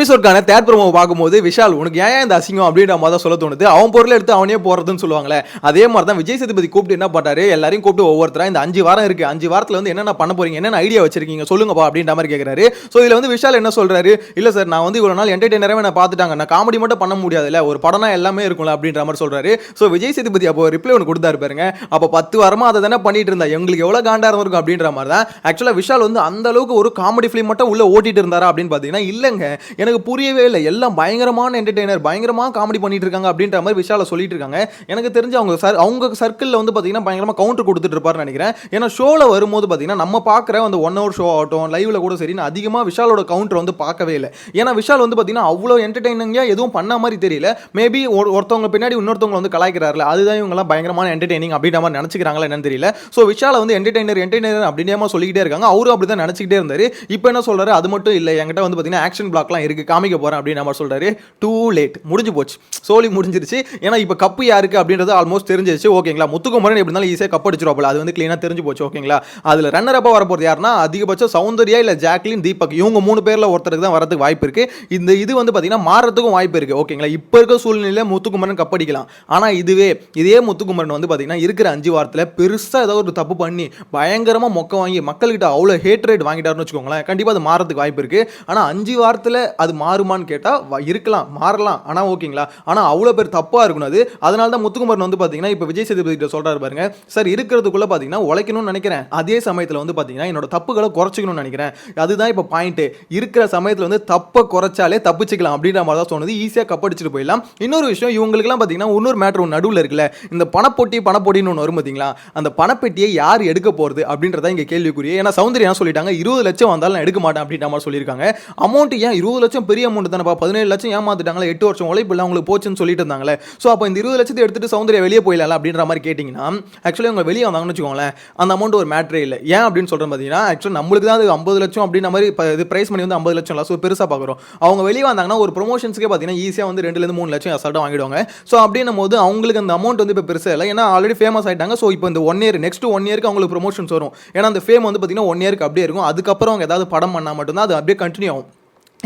எபிசோட்கான third promo பார்க்கும்போது விஷால் உனக்கு ஏன் இந்த அசிங்கம்? அப்படின்ற மாதிரி தான் சொல்ல தோணுது. அவன் பொருளை எடுத்து அவனே போறதுன்னு சொல்லுவாங்களே அதே மாதிரி தான் விஜய் சேதுபதி கூப்பிட்டு என்ன பண்ணாரு எல்லாரையும் கூப்பிட்டு ஒவ்வொருத்தரா இந்த அஞ்சு வாரம் இருக்கு அஞ்சு வாரத்தில் வந்து என்னென்ன பண்ண போறீங்க? என்னென்ன ஐடியா வச்சிருக்கீங்க? சொல்லுங்கப்பா அப்படின்ற மாதிரி கேட்கறாரு ஸோ இதில் வந்து விஷால் என்ன சொல்றாரு? இல்லை சார் நான் வந்து இவ்வளோ நாள் என்டர்டைனராகவே நான் பார்த்துட்டாங்க. நான் காமெடி மட்டும் பண்ண முடியாதுல்ல. ஒரு படம்னா எல்லாமே இருக்கும்ல அப்படின்ற மாதிரி சொல்றாரு. ஸோ விஜய் சேதுபதி அப்போ ரிப்ளை ஒன்று கொடுத்தாரு பாருங்க. அப்போ பத்து வாரமாக அதை தானே பண்ணிட்டு இருந்தா? எங்களுக்கு எவ்வளோ காண்டா இருக்கும்? அப்படின்ற மாதிரி தான். ஆக்சுவலாக விஷால் வந்து அந்த அளவுக்கு ஒரு காமெடி ஃபிலிம் மட்டும் உள்ள ஓட்டிட்டு இருந்தாரா அப்படின்னு பார்த்தீங்கன்னா இல்லைங்க. எனக்கு புரியவே இல்லை. எல்லாம் பயங்கரமான என்டர்டெய்னர் பயங்கரமாக காமெடி பண்ணிட்டு இருக்காங்க அப்படின்ற மாதிரி விஷால சொல்லிட்டு இருக்காங்க எனக்கு தெரிஞ்சு அவங்க சர் அவங்க சர்க்கிளில் வந்து பார்த்தீங்கன்னா பயங்கரமாக கவுண்டர் கொடுத்துட்டு இருப்பார்னு நினைக்கிறேன். ஏன்னா ஷோவில் வரும்போது பார்த்தீங்கன்னா நம்ம பார்க்குற அந்த ஒன் ஹவர் ஷோ ஆகட்டும் லைவ்ல கூட சரி நான் அதிகமாக விஷாலோட கவுண்டர் வந்து பார்க்கவே இல்லை. ஏன்னா விஷால் வந்து பார்த்தீங்கன்னா அவ்வளோ என்டர்டெய்னிங்காக எதுவும் பண்ண மாதிரி தெரியல. மேபி ஒருத்தவங்க பின்னாடி இன்னொருத்தவங்க வந்து கலாய்க்கிறாரில்ல அதுதான் இவங்கெல்லாம் பயங்கரமான என்டர்டெய்னிங் அப்படின்ற மாதிரி நினச்சிக்கிறாங்களா என்னன்னு தெரியல. ஸோ விஷால வந்து என்டர்டெய்னர் என்டர்டெய்னர் அப்படின்னே சொல்லிக்கிட்டே இருக்காங்க. அவரும் அப்படி தான் நினச்சிக்கிட்டே இருந்தார். இப்போ என்ன சொல்கிறாரு அது மட்டும் இல்லை. என்கிட்ட வந்து பார்த்தீங்கன்னா ஆக்ஷன் பிளாக்லாம் எனக்கு காமிக்க போறேன் அப்படின்னு நம்ம சொல்றாரு. டூ லேட் முடிஞ்சு போச்சு. சோலி முடிஞ்சிருச்சு. ஏன்னா இப்போ கப்பு யாருக்கு அப்படின்றது ஆல்மோஸ்ட் தெரிஞ்சிருச்சு. ஓகேங்களா முத்துக்குமரன் எப்படி இருந்தாலும் ஈஸியாக கப் அடிச்சிருவாப்ல அது வந்து க்ளீனாக தெரிஞ்சு போச்சு. ஓகேங்களா அதில் ரன்னர் அப்பா வரப்போகிறது யாருன்னா அதிகபட்சம் சௌந்தர்யா இல்லை ஜாக்லின் தீபக். இவங்க மூணு பேரில் ஒருத்தருக்கு தான் வரதுக்கு வாய்ப்பு இருக்கு. இந்த இது வந்து பார்த்தீங்கன்னா மாறுறதுக்கும் வாய்ப்பு இருக்கு. ஓகேங்களா இப்போ இருக்க சூழ்நிலையில் முத்துக்குமரன் கப் அடிக்கலாம். ஆனால் இதுவே இதே முத்துக்குமரன் வந்து பார்த்திங்கன்னா இருக்கிற அஞ்சு வாரத்தில் பெருசாக ஏதோ ஒரு தப்பு பண்ணி பயங்கரமாக மொக்க வாங்கி மக்கள்கிட்ட அவ்வளோ ஹேட்ரேட் வாங்கிட்டாருன்னு வச்சுக்கோங்களேன் கண்டிப்பாக அது மாறதுக்கு வாய்ப்பு இருக்கு. ஆனால் அஞ்சு வாரத்தில் அது மாறுமான்னு கேட்டால் இருக்கலாம் மாறலாம். ஆனால் ஓகேங்களா? ஆனால் அவ்வளோ பேர் தப்பாக இருக்கணும் அது. அதனால தான் முத்துக்குமரன் வந்து பார்த்தீங்கன்னா இப்போ விஜய் சேதுபதி கிட்ட சொல்றாரு பாருங்க. சார் இருக்கிறதுக்குள்ள பார்த்தீங்கன்னா உழைக்கணும்னு நினைக்கிறேன். அதே சமயத்தில் வந்து பார்த்தீங்கன்னா என்னோட தப்புகளை குறைச்சிக்கணும்னு நினைக்கிறேன். அதுதான் இப்போ பாயிண்ட் இருக்கிற சமயத்தில் வந்து தப்பை குறைச்சாலே தப்பிச்சிக்கலாம் அப்படின்ற மாதிரி தான் சொன்னது. ஈஸியாக கப்படிச்சிட்டு போயிடலாம். இன்னொரு விஷயம் இவங்களுக்குலாம் பார்த்தீங்கன்னா இன்னொரு மேட்ரு ஒன்று நடுவில் இருக்குல்ல. இந்த பணப்பொட்டி பணப்பொட்டின்னு ஒன்று வரும் பார்த்தீங்களா அந்த பணப்பெட்டியை யார் எடுக்க போகிறது அப்படின்றத இங்கே கேள்விக்குரிய. ஏன்னா சௌந்தர்யா சொல்லிட்டாங்க இருபது லட்சம் வந்தாலும் எடுக்க மாட்டேன் அப்படின்ற மாதிரி சொல்லியிருக்காங்க. அமௌண்ட் ஏன் இருபது லட்சம் பெரிய அமௌண்ட் தானேப்பா? பதினேழு லட்சம் ஏமாத்துட்டாங்களே எட்டு வருஷம் உழைப்பு இல்லை அவங்களுக்கு போச்சுன்னு சொல்லிட்டு இருந்தாங்களே. ஸோ அப்போ இந்த இருபது லட்சத்தை எடுத்துட்டு சௌந்தர்யா வெளியே போயிடலாம் அப்படின்ற மாதிரி கேட்டிங்கன்னா ஆக்சுவலி அவங்க வெளியே வந்தாங்கன்னு வச்சுக்கோங்களேன் அந்த அமௌண்ட் ஒரு மேட்ரே இல்லை. ஏன் அப்படின்னு சொல்கிறேன் பார்த்தீங்கன்னா ஆக்சுவலி நம்மளுக்கு தான் அது ஐம்பது லட்சம் அப்படின்ற மாதிரி இப்போ இது ப்ரைஸ் பண்ணி வந்து ஐம்பது லட்சம் இல்லை. ஸோ பெருசாக பார்க்குறோம் அவங்க வெளியே வந்தாங்கன்னா ஒரு ப்ரொமோஷன்ஸ்க்கே பார்த்தீங்கன்னா ஈஸியாக வந்து ரெண்டுலேருந்து மூணு லட்சம் அசால்ட்டாக வாங்கிடுவாங்க. ஸோ அப்படின்னும் போது அவங்களுக்கு அந்த அமௌண்ட் வந்து இப்போ பெருசாக இல்லை. ஏன்னா ஆல்ரெடி ஃபேமஸ் ஆகிட்டாங்க ஸோ இப்போ இந்த ஒன் இயர் நெக்ஸ்ட் ஒன் இயருக்கு அவங்களுக்கு ப்ரொமோஷன்ஸ் வரும். ஏன்னா அந்த ஃபேம் வந்து பார்த்தீங்கன்னா ஒன் இயருக்கு அப்படியே இருக்கும். அதுக்கப்புறம் அவங்க ஏதாவது படம் பண்ணால் மட்டும்தான் அது அப்படியே கண்டினியூ ஆகும்.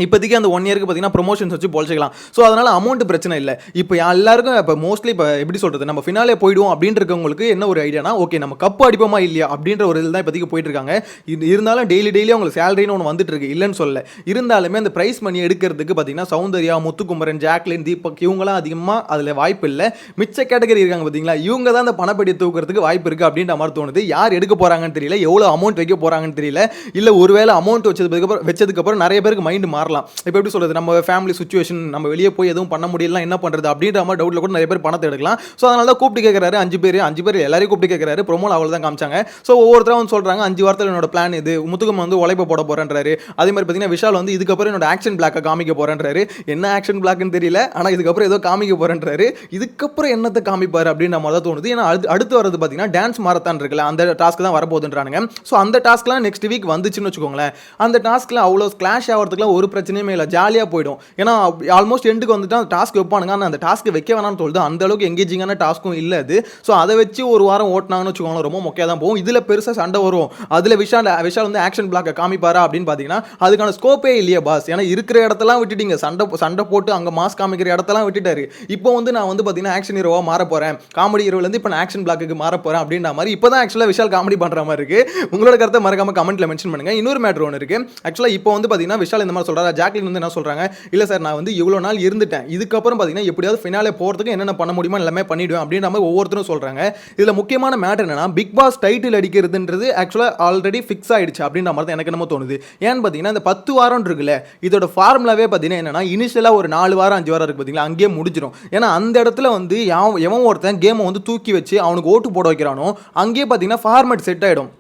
இப்போதைக்கு அந்த ஒன் இயருக்கு பார்த்தீங்கன்னா ப்ரொமோஷன்ஸ் வச்சு பொழைச்சிக்கலாம். ஸோ அதனால் அமௌண்ட் பிரச்சனை இல்லை. இப்போ எல்லாருக்கும் இப்போ மோஸ்ட்லி இப்போ எப்படி சொல்கிறது நம்ம ஃபினாலே போயிடுவோம் அப்படின்ற இருக்கவங்களுக்கு என்ன ஒரு ஐடியானா ஓகே நம்ம கப் அடிப்போமா இல்லையா அப்படின்ற ஒரு இதில் தான் இப்போதைக்கு போயிட்டுருக்காங்க. இது இருந்தாலும் டெய்லி டெய்லி அவங்களுக்கு சேலரின்னு ஒன்று வந்துட்டு இருக்கு இல்லைன்னு சொல்லல. இருந்தாலுமே அந்த ப்ரைஸ் மணி எடுக்கிறதுக்கு பார்த்தீங்கன்னா சௌந்தர்யா முத்துக்குமரன் ஜாக்லின் தீபக் இவங்களாம் அதிகமாக அதில் வாய்ப்பு இல்லை. மிச்ச கேட்டகரி இருக்காங்க பார்த்தீங்களா? இவங்க தான் அந்த பணப்படி தூக்குறதுக்கு வாய்ப்பு இருக்குது அப்படின்ற மாதிரி தோணுது. யார் எடுக்க போகிறாங்கன்னு தெரியல. எவ்வளோ அமௌண்ட் வைக்க போகிறாங்கன்னு தெரியல. இல்லை ஒருவேளை அமௌண்ட் வச்சதுக்கப்புறம் வச்சதுக்கப்புறம் நிறைய பேருக்கு மைண்டு மாறலாம். இப்போ எப்படி சொல்கிறது நம்ம ஃபேமிலி சுச்சுவேஷன் நம்ம வெளியே போய் எதுவும் பண்ண முடியலாம் என்ன பண்ணுறது அப்படின்ற மாதிரி டவுட்டில் கூட நிறைய பேர் பணத்தை எடுக்கலாம். ஸோ அதனால தான் கூப்பிட்டு கேட்குறாரு அஞ்சு பேர் அஞ்சு பேர் எல்லாரையும் கூப்பிட்டு கேட்குறாரு ப்ரொமோல் அவ்வளோ தான் காமிச்சாங்க. ஸோ ஒவ்வொருத்தரும் வந்து சொல்கிறாங்க அஞ்சு வாரத்தில் என்னோட பிளான் இது. முத்துக்கம் வந்து உழைப்ப போட போகிறேன்றாரு அதே மாதிரி பார்த்தீங்கன்னா விஷால் வந்து இதுக்கப்புறம் என்னோட ஆக்ஷன் பிளாக்கை காமிக்க போகிறேன்றாரு என்ன ஆக்ஷன் பிளாக்னு தெரியல. ஆனால் இதுக்கப்புறம் ஏதோ காமிக்க போகிறேன்றாரு இதுக்கப்புறம் என்னத்தை காமிப்பார்? அப்படின்னு நம்ம தான் தோணுது. ஏன்னா அடுத்து அடுத்து வரது பார்த்தீங்கன்னா டான்ஸ் மாரத்தான் இருக்குல்ல அந்த டாஸ்க் தான் வரப்போகுதுன்றானுங்க. ஸோ அந்த டாஸ்க்லாம் நெக்ஸ்ட் வீக் வந்துச்சுன்னு வச்சுக்கோங்களேன். அந்த டாஸ்க்கில் அவ்வளோ கிளாஷ் ஆகிறதுக்குலாம் ஒரு பிரச்சனையுமே இல்லை. ஜாலியாக போயிடும். ஏன்னா ஆல்மோஸ்ட் எண்டுக்கு வந்துட்டு அந்த டாஸ்க் வைப்பானுங்க. ஆனால் அந்த டாஸ்க் வைக்க வேணாம்னு சொல்லுது அந்த அளவுக்கு எங்கேஜிங்கான டாஸ்க்கும் இல்லை அது. ஸோ அதை வச்சு ஒரு வாரம் ஓட்டினாங்கன்னு வச்சுக்கோங்களேன் ரொம்ப மொக்கையாக தான் போகும். இதில் பெருசாக சண்டை வரும். அதில் விஷால் விஷால் வந்து ஆக்ஷன் பிளாக்கை காமிப்பாரா அப்படின்னு பார்த்தீங்கன்னா அதுக்கான ஸ்கோப்பே இல்லையா பாஸ் ஏன்னா இருக்கிற இடத்தெல்லாம் விட்டுட்டீங்க. சண்டை சண்டை போட்டு அங்கே மாஸ் காமிக்கிற இடத்தெல்லாம் விட்டுட்டாரு. இப்போ வந்து நான் வந்து பார்த்தீங்கன்னா ஆக்ஷன் ஹீரோவாக மாற போகிறேன் காமெடி ஹீரோலேருந்து இப்போ நான் ஆக்ஷன் பிளாக்கு மாற போகிறேன் அப்படின்ற மாதிரி இப்போ தான் ஆக்சுவலாக விஷால் காமெடி பண்ணுற மாதிரி இருக்குது உங்களோட கருத்தை மறக்காம கமெண்ட்டில் மென்ஷன் பண்ணுங்க. இன்னொரு மேட்ரு ஒன்று இருக்குது ஆக்சுவலாக இப்போ வந்து பார்த்தீங்கன்னா விஷால் இந்த மாதிரி சொல்கிறாரு ஜாக்லின் வந்து என்ன சொல்கிறாங்க இல்லை சார் நான் வந்து இவ்வளோ நாள் இருந்துட்டேன். இதுக்கப்புறம் பார்த்தீங்கன்னா எப்படியாவது ஃபினாலே போகிறதுக்கு என்னென்ன பண்ண முடியுமோ எல்லாமே பண்ணிவிடுவேன் அப்படின்ற மாதிரி ஒவ்வொருத்தரும் சொல்கிறாங்க இதில் முக்கியமான மேட்டர் என்னன்னா பிக் பாஸ் டைட்டில் அடிக்கிறதுன்றது ஆக்சுவலாக ஆல்ரெடி ஃபிக்ஸ் ஆகிடுச்சு அப்படின்ற மாதிரி தான் எனக்கு என்னமோ தோணுது. ஏன்னு பார்த்தீங்கன்னா இந்த பத்து வாரம் இருக்குல்ல இதோட ஃபார்முலாவே பார்த்தீங்கன்னா என்னன்னா இனிஷியலாக ஒரு நாலு வாரம் அஞ்சு வாரம் இருக்கு பார்த்தீங்களா அங்கேயே முடிஞ்சிடும் ஏன்னா அந்த இடத்துல வந்து எவன் ஒருத்தன் கேமை வந்து தூக்கி வச்சு அவனுக்கு ஓட்டு போட வைக்கிறானோ அங்கேயே பார்த்தீங்கன்னா ஃபார்மேட் செட் ஆகிடும்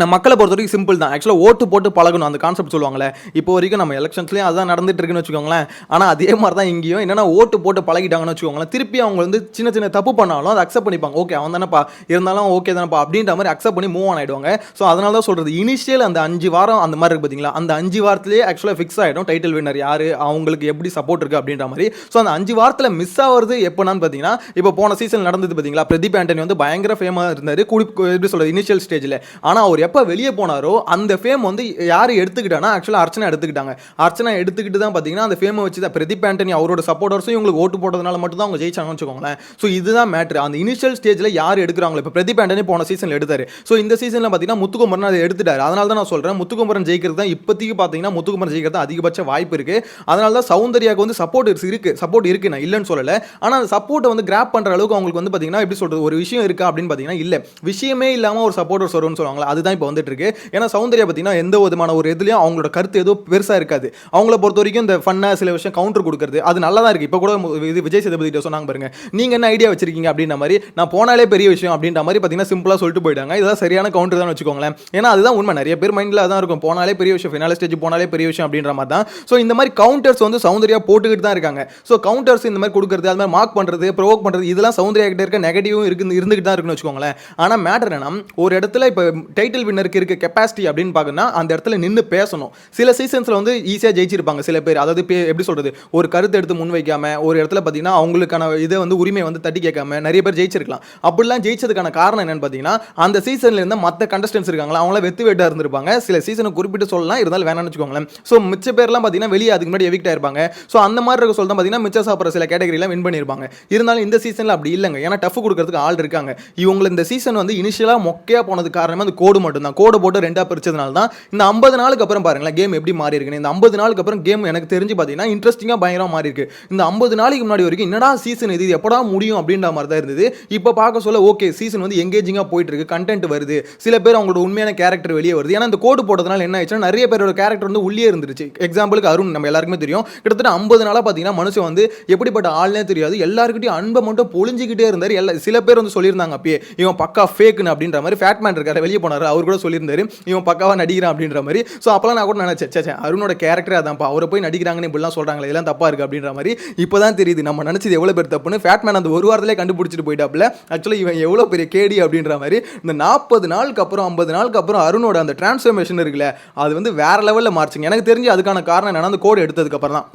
நம்ம மக்களை பொறுத்த வரைக்கும் சிம்பிள் தான் ஆக்சுவலாக ஓட்டு போட்டு பழகணும். அந்த கான்செப்ட் சொல்லுவாங்களே இப்போ வரைக்கும் நம்ம எலெக்ஷன்ஸ்லேயும் அதுதான் நடந்துட்டு இருக்குன்னு வச்சுக்கோங்களேன். ஆனால் அதே மாதிரி தான் இங்கேயும். என்னென்னா ஓட்டு போட்டு பழகிட்டாங்கன்னு வச்சுக்கோங்களேன். திருப்பி அவங்க வந்து சின்ன சின்ன தப்பு பண்ணாலும் அதை அக்செப்ட் பண்ணிப்பாங்க. ஓகே அவன் தானேப்பா. இருந்தாலும் ஓகே தானேப்பா. அப்படின்ற மாதிரி அக்செப்ட் பண்ணி மூவ் ஆன் ஆகிடுவாங்க ஸோ அதனால தான் சொல்கிறது இனிஷியல் அந்த அஞ்சு வாரம் அந்த மாதிரி இருக்கு பார்த்தீங்களா அந்த அஞ்சு வாரத்திலே ஆக்சுவலாக ஃபிக்ஸ் ஆகிடும் டைட்டில் வின்னர் யார்? அவங்களுக்கு எப்படி சப்போர்ட் இருக்குது அப்படின்ற மாதிரி. ஸோ அந்த அஞ்சு வாரத்தில் மிஸ் ஆகிறது எப்போனான்னு பார்த்தீங்கன்னா இப்போ போன சீசன் நடந்தது பார்த்தீங்களா பிரதீப் ஆண்டனி வந்து பயங்கர ஃபேமாக இருந்தார். குடி எப்படி சொல்கிறது இனிஷியல் ஸ்டேஜில் ஆனால் அவர் எப்போ வெளியே போனாரோ அந்த ஃபேம் வந்து யார் எடுத்துக்கிட்டானா ஆக்சுவலாக அர்ச்சனா எடுத்துக்கிட்டாங்க. அர்ச்சனா எடுத்துக்கிட்டு தான் பார்த்தீங்கன்னா அந்த ஃபேமை வச்சு தான் பிரதீப் ஆண்டனி அவரோட சப்போர்ட்டர்ஸும் இவங்களுக்கு ஓட்டு போட்டதுனால மட்டும் தான் அவங்க ஜெயிச்சாங்கன்னு வச்சுக்கோங்களேன். ஸோ இதுதான் மேட்ரு அந்த இனிஷியல் ஸ்டேஜில் யார் எடுக்கிறாங்களோ இப்போ பிரதீப் ஆண்டனி போன சீசனில் எடுத்தார். ஸோ இந்த சீசனில் பார்த்தீங்கன்னா முத்துக்குமரன் அதை எடுத்துட்டார். அதனால தான் நான் சொல்கிறேன் முத்துக்குமரன் ஜெயிக்கிறது தான் இப்போதைக்கு பார்த்தீங்கன்னா முத்துக்குமரன் ஜெயிக்கிறது தான் அதிகபட்ச வாய்ப்பு இருக்குது அதனால தான் சௌந்தர்யாவுக்கு வந்து சப்போர்ட் இருக்கு சப்போர்ட் இருக்கு. நான் இல்லைன்னு சொல்லலை. ஆனால் அந்த சப்போர்ட்டை வந்து கிராப் பண்ணுற அளவுக்கு அவங்களுக்கு வந்து பார்த்தீங்கன்னா எப்படி சொல்கிறது ஒரு விஷயம் இருக்கா அப்படின்னு பார்த்தீங்கன்னா இல்லை. விஷயமே இல்லாமல் ஒரு சப்போர்ட்டர்ஸ் வரும்னு சொல்லுவாங்களா அதுதான் இப்போ வந்துட்டு இருக்கு ஏன்னா சௌந்தர்யா பார்த்தீங்கன்னா எந்த விதமான ஒரு இதுலையும் அவங்களோட கருத்து எதுவும் பெருசாக இருக்காது. அவங்கள பொறுத்த வரைக்கும் இந்த ஃபன்னாக சில விஷயம் கவுண்டர் கொடுக்குறது அது நல்லா தான் இருக்குது இப்போ கூட இது விஜய் சேதுபதி கிட்ட சொன்னாங்க பாருங்க நீங்கள் என்ன ஐடியா வச்சிருக்கீங்க? அப்படின்ற மாதிரி நான் போனாலே பெரிய விஷயம் அப்படின்ற மாதிரி பார்த்தீங்கன்னா சிம்பிளாக சொல்லிட்டு போயிட்டாங்க. இதெல்லாம் சரியான கவுண்டர் தான் வச்சுக்கோங்களேன். ஏன்னா அதுதான் உண்மை. நிறைய பேர் மைண்டில் தான் இருக்கும். போனாலே பெரிய விஷயம் ஃபினால ஸ்டேஜ் போனாலே பெரிய விஷயம் அப்படின்ற மாதிரி தான். ஸோ இந்த மாதிரி கவுண்டர்ஸ் வந்து சௌந்தர்யா போட்டுக்கிட்டு தான் இருக்காங்க. ஸோ கவுண்டர்ஸ் இந்த மாதிரி கொடுக்குறது அது மாதிரி மார்க் பண்ணுறது ப்ரோவோக் பண்ணுறது இதெல்லாம் சௌந்தர்யா கிட்ட இருக்க நெகட்டிவும் இருக்கு இருந்துகிட்டு தான் இருக்குன்னு வச்சுக்கோங்களேன். ஆனால் மேட்டர் என்னன்னா ஒரு இடத்துல இப்போ டைட்டில் டைட்டில் வின்னருக்கு இருக்க கெப்பாசிட்டி அப்படின்னு பார்க்கணும்னா அந்த இடத்துல நின்று பேசணும். சில சீசன்ஸில் வந்து ஈஸியாக ஜெயிச்சிருப்பாங்க சில பேர். அதாவது எப்படி சொல்கிறது ஒரு கருத்து எடுத்து முன் வைக்காம ஒரு இடத்துல பார்த்தீங்கன்னா அவங்களுக்கான இதை வந்து உரிமை வந்து தட்டி கேட்காம நிறைய பேர் ஜெயிச்சிருக்கலாம். அப்படிலாம் ஜெயிச்சதுக்கான காரணம் என்னன்னு பார்த்தீங்கன்னா அந்த சீசன்ல இருந்த மற்ற கண்டஸ்டன்ஸ் இருக்காங்களா அவங்கள வெத்து வேட்டா இருந்திருப்பாங்க. சில சீசனை குறிப்பிட்டு சொல்லலாம் இருந்தாலும் வேணாம்னு வச்சுக்கோங்களேன். ஸோ மிச்ச பேர்லாம் பார்த்தீங்கன்னா வெளியே அதுக்கு முன்னாடி எவிக்ட் ஆயிருப்பாங்க. ஸோ அந்த மாதிரி இருக்க சொல்ல பார்த்தீங்கன்னா மிச்சம் சாப்பிட்ற சில கேட்டகரிலாம் வின் பண்ணியிருப்பாங்க. இருந்தாலும் இந்த சீசனில் அப்படி இல்லைங்க. ஏன்னா டஃப் கொடுக்கறதுக்கு ஆள் இருக்காங்க. இவங்களை இந்த சீசன் வந்து இனிஷியலாக மொக்கையாக போனது காரணமே அந்த கோடு மட்டும் தான் கோடு போட்டு ரெண்டாக பிரிச்சதுனால தான் இந்த ஐம்பது நாளுக்கு அப்புறம் பாருங்களேன் கேம் எப்படி மாறி இருக்குன்னு இந்த ஐம்பது நாளுக்கு அப்புறம் கேம் எனக்கு தெரிஞ்சு பார்த்தீங்கன்னா இன்ட்ரெஸ்டிங்காக பயங்கரமாக மாறி இருக்கு இந்த ஐம்பது நாளைக்கு முன்னாடி வரைக்கும் என்னடா சீசன் இது இது எப்படா முடியும் அப்படின்ற மாதிரி தான் இருந்தது. இப்போ பார்க்க சொல்ல ஓகே சீசன் வந்து எங்கேஜிங்காக போயிட்டு இருக்கு கண்டென்ட் வருது. சில பேர் அவங்களோட உண்மையான கேரக்டர் வெளியே வருது. ஏன்னா இந்த கோடு போட்டதுனால என்ன ஆயிடுச்சுன்னா நிறைய பேரோட கேரக்டர் வந்து உள்ளே இருந்துருச்சு. எக்ஸாம்பிளுக்கு அருண் நம்ம எல்லாருக்குமே தெரியும். கிட்டத்தட்ட ஐம்பது நாளாக பார்த்தீங்கன்னா மனுஷன் வந்து எப்படிப்பட்ட ஆள்னே தெரியாது. எல்லாருக்கிட்டையும் அன்பை மட்டும் பொழிஞ்சிக்கிட்டே இருந்தார். எல்லா சில பேர் வந்து சொல்லியிருந்தாங்க அப்பயே இவன் பக்கா ஃபேக்குன்னு அப்படின்ற மாதிரி ஃபேட்மேன் இருக்காரு வெளியே போனார். அவர் கூட சொல்லியிருந்தாரு இவன் பக்காவா நடிக்கிறான் அப்படின்ற மாதிரி. ஸோ அப்போலாம் நான் கூட நினச்சேன் சே, அருணோட கேரக்டர் அதான்ப்பா அவரை போய் நடிக்கிறாங்கன்னு இப்படிலாம் சொல்றாங்களே இதெல்லாம் தப்பா இருக்கு அப்படின்ற மாதிரி. இப்போதான் தெரியுது நம்ம நினச்சது எவ்வளோ பேர் தப்புன்னு. ஃபேட்மேன் அந்த ஒரு வாரத்திலே கண்டுபிடிச்சிட்டு போயிட்டாப்புல. ஆக்சுவலி இவன் எவ்வளோ பெரிய கேடி அப்படின்ற மாதிரி. இந்த நாற்பது நாளுக்கு அப்புறம் ஐம்பது நாளுக்கு அப்புறம் அருணோட அந்த டிரான்ஸ்ஃபர்மேஷன் இருக்குல்ல அது வந்து வேற லெவலில் மாறுச்சுங்க. எனக்கு தெரிஞ்சு அதுக்கான காரணம் என்னன்னா அந்த கோடு எடுத்ததுக்கப்புறம் தான்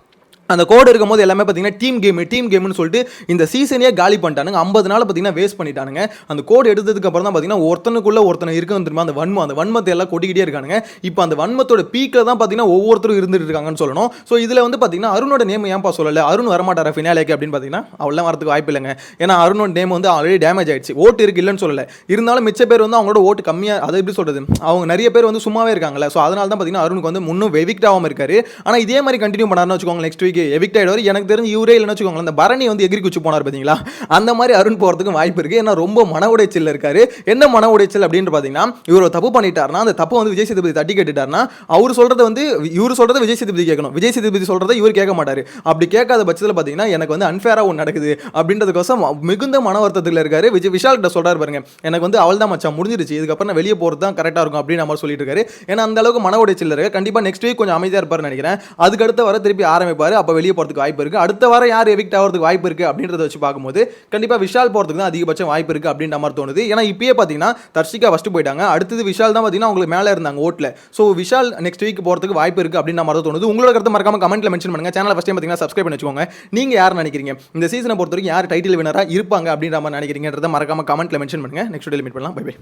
அந்த கோடு இருக்கும்போது எல்லாமே பார்த்தீங்கன்னா டீம் கேம் டீம் கேம்னு சொல்லிட்டு இந்த சீசனையே காலி பண்ணிட்டானுங்க. ஐம்பது நாள் பார்த்தீங்கன்னா வேஸ்ட் பண்ணிட்டானுங்க. அந்த கோடு எடுத்ததுக்கு அப்புறம் தான் பார்த்தீங்கன்னா ஒருத்தனுக்குள்ள ஒருத்தனை இருக்கு திரும்ப அந்த வன்மம் அந்த வன்மத்தை எல்லாம் கொட்டிக்கிட்டே இருக்கானுங்க. இப்போ அந்த வன்மத்தோட பீக்கில் தான் பார்த்தீங்கன்னா ஒவ்வொருத்தரும் இருந்துட்டு இருக்காங்கன்னு சொல்லணும். ஸோ இதில் வந்து பார்த்தீங்கன்னா அருணோட நேம் ஏன்பா சொல்லலை? அருண் வரமாட்டாரா ஃபினாலேக்கு அப்படின்னு பார்த்தீங்கன்னா அவ்வளோ வரதுக்கு வாய்ப்பு இல்லைங்க. ஏன்னா அருணோட நேம் வந்து ஆல்ரெடி டேமேஜ் ஆயிடுச்சு. ஓட்டு இருக்கு இல்லைன்னு சொல்லலை. இருந்தாலும் மிச்ச பேர் வந்து அவங்களோட ஓட்டு கம்மியாக அதை எப்படி சொல்கிறது அவங்க நிறைய பேர் வந்து சும்மாவே இருக்காங்களே ஸோ அதனால தான் பார்த்தீங்கன்னா அருணுக்கு வந்து முன்னும் எவிக்ட் ஆகாமல் இருக்காரு. ஆனால் இதே மாதிரி கண்டினியூ பண்ணாருன்னு வச்சுக்கோங்க நெக்ஸ்ட் வீக் எவிக்ட் ஆகிடுவார் எனக்கு தெரிஞ்சு இவரே இல்லைன்னு வச்சுக்கோங்களேன் அந்த பரணி வந்து எகிரி குச்சி போனார் பார்த்தீங்களா அந்த மாதிரி அருண் போகிறதுக்கு வாய்ப்பு இருக்குது ஏன்னா ரொம்ப மன உடைச்சல் இருக்காரு. என்ன மன உடைச்சல் அப்படின்னு பார்த்தீங்கன்னா இவர் ஒரு தப்பு பண்ணிட்டாருன்னா அந்த தப்பு வந்து விஜய் சேதுபதி தட்டி கேட்டுட்டார்னா அவர் சொல்கிறத வந்து இவர் சொல்கிறத விஜய் சேதுபதி கேட்கணும். விஜய் சேதுபதி சொல்கிறத இவர் கேட்க மாட்டார். அப்படி கேட்காத பட்சத்தில் பார்த்தீங்கன்னா எனக்கு வந்து அன்ஃபேராக ஒன்று நடக்குது. அப்படின்றதுக்கோசம் மிகுந்த மன வருத்தத்தில் இருக்காரு. விஜய் விஷால் கிட்ட சொல்கிறார் பாருங்க எனக்கு வந்து அவள் தான் மச்சான் முடிஞ்சிருச்சு. இதுக்கப்புறம் நான் வெளியே போகிறது தான் கரெக்டாக இருக்கும் அப்படின்னு நம்ம சொல்லிட்டு இருக்காரு. ஏன்னா அந்த அளவுக்கு மன உடைச்சல் இருக்கு கண்டிப்பாக நெக்ஸ்ட் வீக் கொஞ்சம் அமைதியாக இருப்பார் நினைக்கிறேன். அதுக்கடுத்து வர திருப்பி ஆரம்பிப்பார். அப்போ வெளியே போகிறதுக்கு வாய்ப்பு இருக்குது அடுத்த வாரம் யார் எவிக்ட் ஆகிறதுக்கு வாய்ப்பு இருக்குது அப்படின்றத வச்சு பார்க்கும்போது கண்டிப்பாக விஷால் போகிறதுக்கு தான் அதிகபட்சம் வாய்ப்பு இருக்குது அப்படின்ற மாதிரி தோணுது. ஏன்னா இப்பயே பார்த்தீங்கன்னா தர்ஷிகா ஃபஸ்ட்டு போயிட்டாங்க. அடுத்தது விஷால் தான் பார்த்தீங்கன்னா உங்களுக்கு மேலே இருந்தாங்க ஓட்டில். ஸோ விஷால் நெக்ஸ்ட் வீக் போகிறதுக்கு வாய்ப்பு இருக்குது அப்படின்ற மாதிரி தோணுது. உங்களோட கருத்து மறக்காம கமெண்ட்ல மென்ஷன் பண்ணுங்க. சேனல் ஃபஸ்ட் டைம் பார்த்தீங்கன்னா சப்ஸ்கிரைப் பண்ணி வச்சுக்கோங்க. நீங்கள் யார் நினைக்கிறீங்க? இந்த சீசனை பொறுத்த வரைக்கும் யார் டைட்டில் வினராக இருப்பாங்க அப்படின்ற மாதிரி நினைக்கிறீங்கன்றத மறக்காம கமெண்ட்ல மென்ஷன் பண்ணுங்க. நெக்ஸ்ட் டெலிமிட் பண்ணலாம். By by